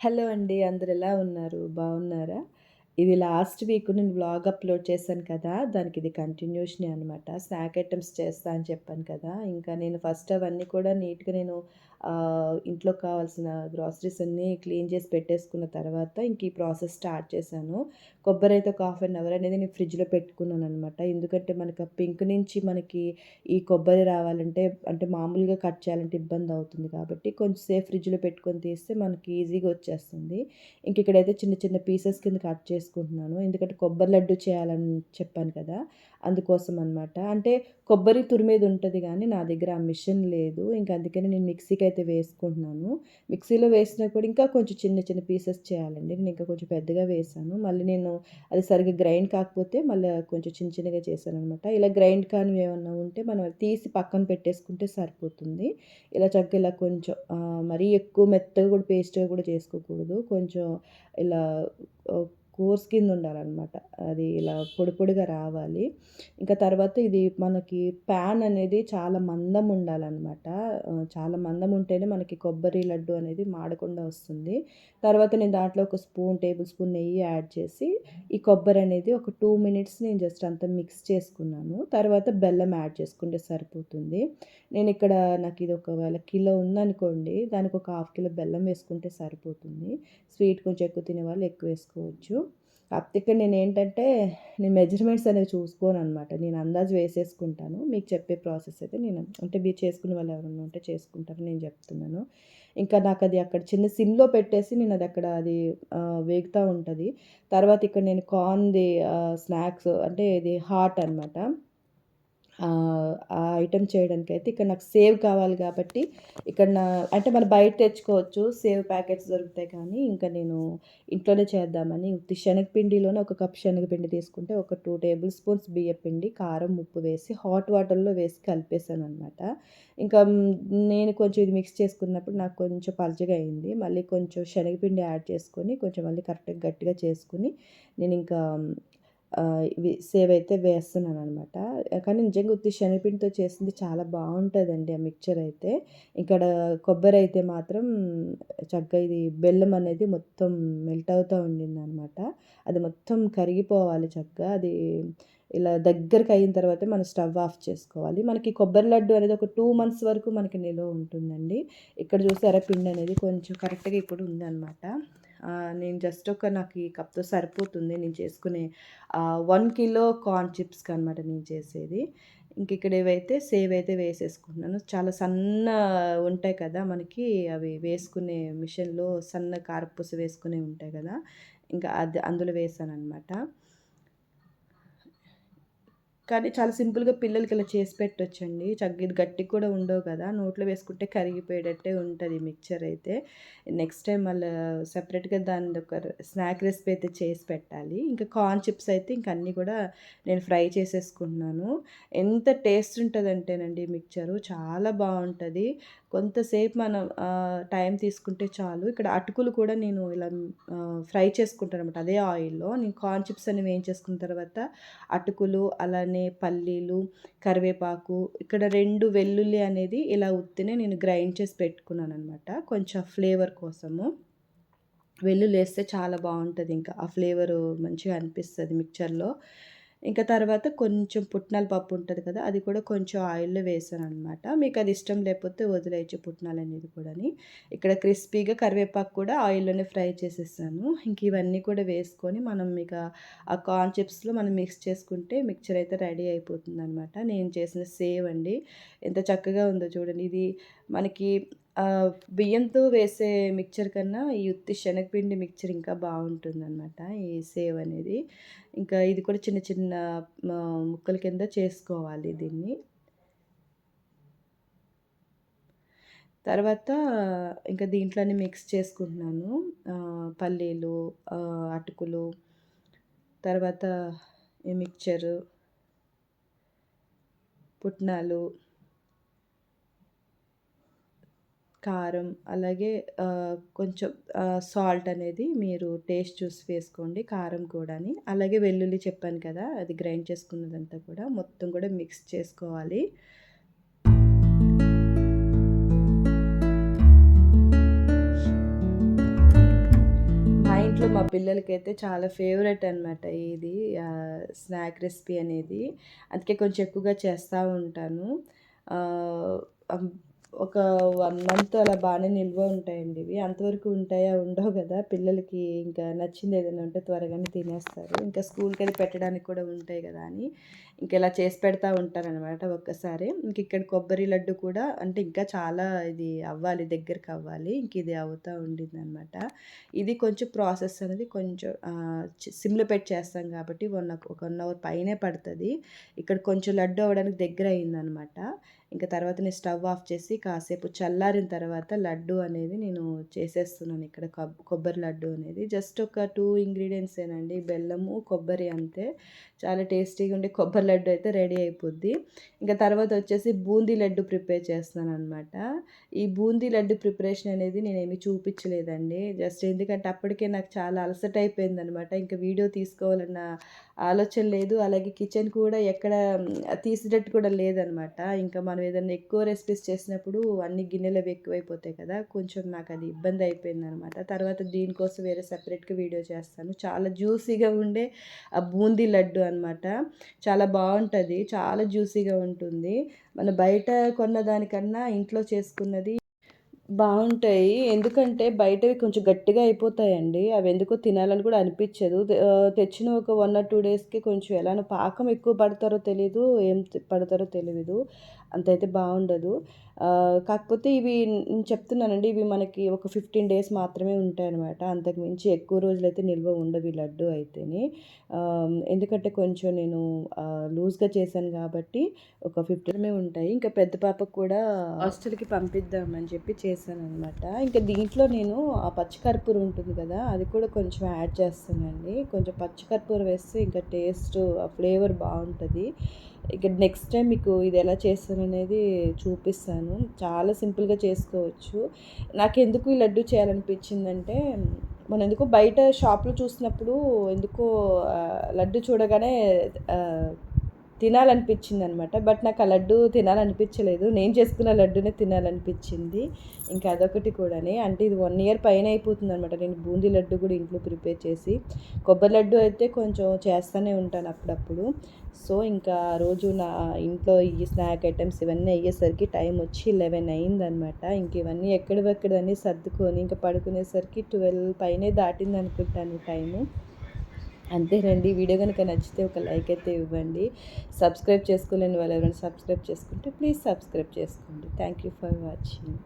Hello అండి. అందరు ఎలా ఉన్నారు? బాగున్నారా? ఇది లాస్ట్ వీక్ నేను వ్లాగ్ అప్‌లోడ్ చేశాను కదా! దానికి ఇది కంటిన్యూషనే అనమాట. స్నాక్ ఐటమ్స్ చేస్తా అని చెప్పాను కదా! ఇంకా నేను ఫస్ట్ అవన్నీ కూడా నీట్‌గా నేను ఇంట్లో కావాల్సిన గ్రాసరీస్ అన్నీ క్లీన్ చేసి పెట్టేసుకున్న తర్వాత ఇంక ఈ ప్రాసెస్ స్టార్ట్ చేశాను. కొబ్బరి అయితే ఒక హాఫ్ అన్ అవర్ అనేది నేను ఫ్రిడ్జ్‌లో పెట్టుకున్నాను అనమాట ఎందుకంటే మనకి ఆ పింక్ నుంచి మనకి ఈ కొబ్బరి రావాలంటే అంటే మామూలుగా కట్ చేయాలంటే ఇబ్బంది అవుతుంది కాబట్టి కొంచెం సేఫ్ ఫ్రిడ్జ్‌లో పెట్టుకొని తీస్తే మనకి ఈజీగా వచ్చేస్తుంది. ఇంక ఇక్కడైతే చిన్న చిన్న పీసెస్ కింద కట్ చేసుకుంటున్నాను. ఎందుకంటే కొబ్బరి లడ్డు చేయాలని చెప్పాను కదా! అందుకోసం అనమాట. అంటే కొబ్బరి తురిమేది ఉంటుంది కానీ నా దగ్గర ఆ మిషన్ లేదు. ఇంక అందుకని నేను మిక్సీకి అయితే వేసుకుంటున్నాను. మిక్సీలో వేసినప్పుడు కూడా ఇంకా కొంచెం చిన్న చిన్న పీసెస్ చేయాలండి. నేను ఇంకా కొంచెం పెద్దగా వేసాను మళ్ళీ నేను అది సరిగ్గా గ్రైండ్ కాకపోతే మళ్ళీ కొంచెం చిన్న చిన్నగా చేశాననమాట. ఇలా గ్రైండ్ కానివి ఏమన్నా ఉంటే మనం తీసి పక్కన పెట్టేసుకుంటే సరిపోతుంది. ఇలా చక్కగా ఇలా కొంచెం మరీ ఎక్కువ మెత్తగా కూడా పేస్ట్‌గా కూడా చేసుకోకూడదు. కొంచెం ఇలా కోర్స్ కింద ఉండాలన్నమాట అది ఇలా పొడి పొడిగా రావాలి. ఇంకా తర్వాత ఇది మనకి ప్యాన్ అనేది చాలా మందం ఉండాలన్నమాట చాలా మందం ఉంటేనే మనకి కొబ్బరి లడ్డు అనేది మాడకుండా వస్తుంది. తర్వాత నేను దాంట్లో ఒక స్పూన్ టేబుల్ స్పూన్ నెయ్యి యాడ్ చేసి ఈ కొబ్బరి అనేది ఒక టూ మినిట్స్ నేను జస్ట్ అంతా మిక్స్ చేసుకున్నాను. తర్వాత బెల్లం యాడ్ చేసుకుంటే సరిపోతుంది. నేను ఇక్కడ నాకు ఇది ఒకవేళ కిలో ఉందనుకోండి దానికి ఒక హాఫ్ కిలో బెల్లం వేసుకుంటే సరిపోతుంది. స్వీట్ కొంచెం ఎక్కువ తినే వాళ్ళు ఎక్కువ వేసుకోవచ్చు. కాకపోతే ఇక్కడ నేనేంటంటే నేను మెజర్‌మెంట్స్ అనేవి చూసుకోననమాట. నేను అందాజు వేసేసుకుంటాను. మీకు చెప్పే ప్రాసెస్ అయితే నేను అంటే మీరు చేసుకునే వాళ్ళు ఎవరైనా ఉంటే చేసుకుంటారు నేను చెప్తున్నాను. ఇంకా నాకు అది అక్కడ చిన్న సిమ్‌లో పెట్టేసి నేను అది అక్కడ అది వేగుతూ వేగుతా తర్వాత ఇక్కడ నేను కార్న్‌ది స్నాక్స్ అంటే ఇది హాట్ అనమాట. ఆ ఐటెం చేయడానికి అయితే ఇక్కడ నాకు సేవ్ కావాలి కాబట్టి ఇక్కడ నా అంటే మనం బయట తెచ్చుకోవచ్చు. సేవ్ ప్యాకెట్స్ దొరుకుతాయి కానీ ఇంకా నేను ఇంట్లోనే చేద్దామని ఉత్తి శనగపిండిలోనే ఒక కప్ శనగపిండి తీసుకుంటే ఒక టూ టేబుల్ స్పూన్స్ బియ్యపిండి, కారం, ఉప్పు వేసి హాట్ వాటర్‌లో వేసి కలిపేసాను అనమాట ఇంకా నేను కొంచెం ఇది మిక్స్ చేసుకున్నప్పుడు నాకు కొంచెం పలచగా అయింది. మళ్ళీ కొంచెం శనగపిండి యాడ్ చేసుకొని కొంచెం మళ్ళీ కరెక్ట్‌గా గట్టిగా చేసుకొని నేను ఇంకా సేవ్ అయితే వేస్తున్నాను అనమాట కానీ నిజంగా ఉత్తి శనగపిండితో చేసింది చాలా బాగుంటుందండి ఆ మిక్చర్ అయితే. ఇక్కడ కొబ్బరి అయితే మాత్రం చక్కగా ఇది బెల్లం అనేది మొత్తం మెల్ట్ అవుతా ఉండిందనమాట. అది మొత్తం కరిగిపోవాలి చక్కగా. అది ఇలా దగ్గరికి అయిన తర్వాత మనం స్టవ్ ఆఫ్ చేసుకోవాలి. మనకి కొబ్బరి లడ్డు అనేది ఒక టూ మంత్స్ వరకు మనకి నిలువ ఉంటుందండి. ఇక్కడ చూసారా పిండి అనేది కొంచెం కరెక్ట్‌గా ఇప్పుడు ఉందనమాట. నేను జస్ట్ ఒక నాకు ఈ కప్‌తో సరిపోతుంది నేను చేసుకునే వన్ కిలో కార్న్ చిప్స్‌కి అనమాట నేను చేసేది. ఇంక ఇక్కడ ఏవైతే సేవ్ అయితే వేసేసుకుంటున్నాను. చాలా సన్న ఉంటాయి కదా! మనకి అవి వేసుకునే మిషన్‌లో సన్న కారపూస వేసుకునే ఉంటాయి కదా! ఇంకా అది అందులో వేసాను అనమాట కానీ చాలా సింపుల్‌గా పిల్లలకి ఇలా చేసి పెట్టొచ్చండి. చక్కగా గట్టి కూడా ఉండవు కదా! నోట్లో వేసుకుంటే కరిగిపోయేటట్టే ఉంటుంది మిక్చర్ అయితే. నెక్స్ట్ టైం మళ్ళీ సెపరేట్‌గా దానిదొక స్నాక్ రెసిపీ అయితే చేసి పెట్టాలి. ఇంకా కార్న్ చిప్స్ అయితే ఇంక అన్నీ కూడా నేను ఫ్రై చేసేసుకుంటున్నాను. ఎంత టేస్ట్ ఉంటుందంటేనండి మిక్చరు చాలా బాగుంటుంది కొంతసేపు మనం టైం తీసుకుంటే చాలు. ఇక్కడ అటుకులు కూడా నేను ఇలా ఫ్రై చేసుకుంటాను అనమాట అదే ఆయిల్‌లో. నేను కార్న్ చిప్స్ అని వేయించేసుకున్న తర్వాత అటుకులు, అలానే పల్లీలు, కరివేపాకు, ఇక్కడ రెండు వెల్లుల్లి అనేది ఇలా ఉత్తినే నేను గ్రైండ్ చేసి పెట్టుకున్నాననమాట. కొంచెం ఫ్లేవర్ కోసము. వెల్లుల్లి వేస్తే చాలా బాగుంటుంది ఇంకా. ఆ ఫ్లేవరు మంచిగా అనిపిస్తుంది మిక్చర్‌లో. ఇంకా తర్వాత కొంచెం పుట్నాల పప్పు ఉంటుంది కదా! అది కూడా కొంచెం ఆయిల్‌లో వేసాను అనమాట మీకు అది ఇష్టం లేకపోతే వదిలేయచ్చు పుట్నాలనేది కూడాని. ఇక్కడ క్రిస్పీగా కరివేపాకు కూడా ఆయిల్‌లోనే ఫ్రై చేసేసాను. ఇంక ఇవన్నీ కూడా వేసుకొని మనం ఇక ఆ కార్న్ చిప్స్‌లో మనం మిక్స్ చేసుకుంటే మిక్చర్ అయితే రెడీ అయిపోతుంది అనమాట నేను చేసిన సేవ్ అండి. ఎంత చక్కగా ఉందో చూడండి. ఇది మనకి బియ్యంతో వేసే మిక్చర్ కన్నా ఈ ఉత్తి శనగపిండి మిక్చర్ ఇంకా బావుంటుందనమాట. ఈ సేవ్ అనేది. ఇంకా ఇది కూడా చిన్న చిన్న ముక్కల కింద చేసుకోవాలి దీన్ని. తర్వాత ఇంకా దీంట్లోనే మిక్స్ చేసుకుంటున్నాను. పల్లీలు, అటుకులు, తర్వాత ఈ మిక్చరు పుట్నాలు కారం అలాగే కొంచెం సాల్ట్ అనేది మీరు టేస్ట్ చూసి వేసుకోండి. కారం కూడాని. అలాగే వెల్లుల్లి చెప్పాను కదా! అది గ్రైండ్ చేసుకున్నదంతా కూడా మొత్తం కూడా మిక్స్ చేసుకోవాలి. నా ఇంట్లో మా పిల్లలకైతే చాలా ఫేవరెట్ అనమాట ఇది స్నాక్ రెసిపీ అనేది. అందుకే కొంచెం ఎక్కువగా చేస్తూ ఉంటాను. ఒక వన్ మంత్ అలా బాగానే నిల్వ ఉంటాయండి ఇవి. అంతవరకు ఉంటాయా? ఉండవు కదా పిల్లలకి ఇంకా నచ్చింది ఏదైనా ఉంటే త్వరగానే తినేస్తారు. ఇంకా స్కూల్కి వెళ్ళి పెట్టడానికి కూడా ఉంటాయి కదా అని ఇంక ఇలా చేసి పెడతా ఉంటాననమాట ఒక్కసారి ఇంక ఇక్కడ కొబ్బరి లడ్డు కూడా అంటే ఇంకా చాలా ఇది అవ్వాలి దగ్గరికి అవ్వాలి. ఇంక ఇది అవుతా ఉండిందనమాట. ఇది కొంచెం ప్రాసెస్ అనేది కొంచెం సిమ్‌లో పెట్టి చేస్తాం కాబట్టి వన్ ఒక వన్ అవర్ పైనే పడుతుంది ఇక్కడ కొంచెం లడ్డు అవ్వడానికి దగ్గర అయిందనమాట. ఇంకా తర్వాత నేను స్టవ్ ఆఫ్ చేసి కాసేపు చల్లారిన తర్వాత లడ్డు అనేది నేను చేసేస్తున్నాను ఇక్కడ కొబ్బరి లడ్డు అనేది. జస్ట్ ఒక టూ ఇంగ్రీడియంట్స్ ఏనండి బెల్లము, కొబ్బరి అంతే. చాలా టేస్టీగా ఉండే కొబ్బరి లడ్డు అయితే రెడీ అయిపోద్ది. ఇంకా తర్వాత వచ్చేసి బూందీ లడ్డు ప్రిపేర్ చేస్తున్నాననమాట. ఈ బూందీ లడ్డు ప్రిపరేషన్ అనేది నేనేమి చూపించలేదండి. జస్ట్ ఎందుకంటే అప్పటికే నాకు చాలా అలసట అయిపోయిందనమాట. ఇంకా వీడియో తీసుకోవాలన్న ఆలోచన లేదు. అలాగే కిచెన్ కూడా ఎక్కడ తీసేటట్టు కూడా లేదనమాట. ఇంకా మనం ఏదైనా ఎక్కువ రెసిపీస్ చేసినప్పుడు అన్ని గిన్నెలు అవి ఎక్కువైపోతాయి కదా! కొంచెం నాకు అది ఇబ్బంది అయిపోయిందనమాట. తర్వాత దీనికోసం వేరే సెపరేట్‌గా వీడియో చేస్తాను. చాలా జ్యూసీగా ఉండే ఆ బూందీ లడ్డు అనమాట. చాలా బాగుంటుంది చాలా జ్యూసీగా ఉంటుంది. మన బయట కొన్న దానికన్నా ఇంట్లో చేసుకున్నది బాగుంటాయి ఎందుకంటే బయటవి కొంచెం గట్టిగా అయిపోతాయండి. అవెందుకో తినాలని కూడా అనిపించదు తెచ్చిన ఒక వన్ ఆర్ టూ డేస్‌కి కొంచెం ఎలానో పాకం ఎక్కువ పడతారో తెలీదు. ఏం పడతారో తెలియదు అంతైతే అయితే బాగుండదు కాకపోతే ఇవి నేను చెప్తున్నానండి. ఇవి మనకి ఒక 15 డేస్ మాత్రమే ఉంటాయనమాట. అంతకు మించి ఎక్కువ రోజులైతే నిల్వ ఉండవు ఈ లడ్డు అయితేని. ఎందుకంటే కొంచెం నేను లూజ్‌గా చేశాను కాబట్టి ఒక 15 ఉంటాయి. ఇంకా పెద్ద పాపకు కూడా హాస్టల్‌కి పంపిద్దామని చెప్పి చేశాను అనమాట ఇంకా దీంట్లో నేను ఆ పచ్చికర్పూరం ఉంటుంది కదా! అది కూడా కొంచెం యాడ్ చేస్తానండి. కొంచెం పచ్చికర్పూరం వేస్తే ఇంకా టేస్ట్ ఆ ఫ్లేవర్ బాగుంటుంది ఇక నెక్స్ట్ టైం మీకు ఇది ఎలా చేస్తాననేది చూపిస్తాను. చాలా సింపుల్‌గా చేసుకోవచ్చు. నాకు ఎందుకు ఈ లడ్డు చేయాలనిపించిందంటే మనం ఎందుకో బయట షాప్‌లో చూసినప్పుడు ఎందుకో లడ్డు చూడగానే తినాలనిపించింది అనమాట బట్ నాకు ఆ లడ్డు తినాలనిపించలేదు. నేను చేసుకున్న లడ్డునే తినాలనిపించింది. ఇంకా అదొకటి కూడానే అంటే ఇది వన్ ఇయర్ పైన అయిపోతుందనమాట. నేను బూందీ లడ్డు కూడా ఇంట్లో ప్రిపేర్ చేసి. కొబ్బరి లడ్డు అయితే కొంచెం చేస్తూనే ఉంటాను అప్పుడప్పుడు. సో, ఇంకా ఆ రోజు నా ఇంట్లో ఈ స్నాక్ ఐటమ్స్ ఇవన్నీ అయ్యేసరికి టైం వచ్చి 11 అయిందనమాట. ఇంక ఇవన్నీ ఎక్కడివెక్కడవన్నీ సర్దుకొని ఇంకా పడుకునేసరికి 12 పైనే దాటిందనుకుంటాను టైము. అంతేనండి. వీడియో కనుక నచ్చితే ఒక లైక్ అయితే ఇవ్వండి. సబ్స్క్రైబ్ చేసుకోలేని వాళ్ళు ఎవరైనా సబ్స్క్రైబ్ చేసుకుంటే ప్లీజ్ సబ్స్క్రైబ్ చేసుకోండి. Thank you for watching.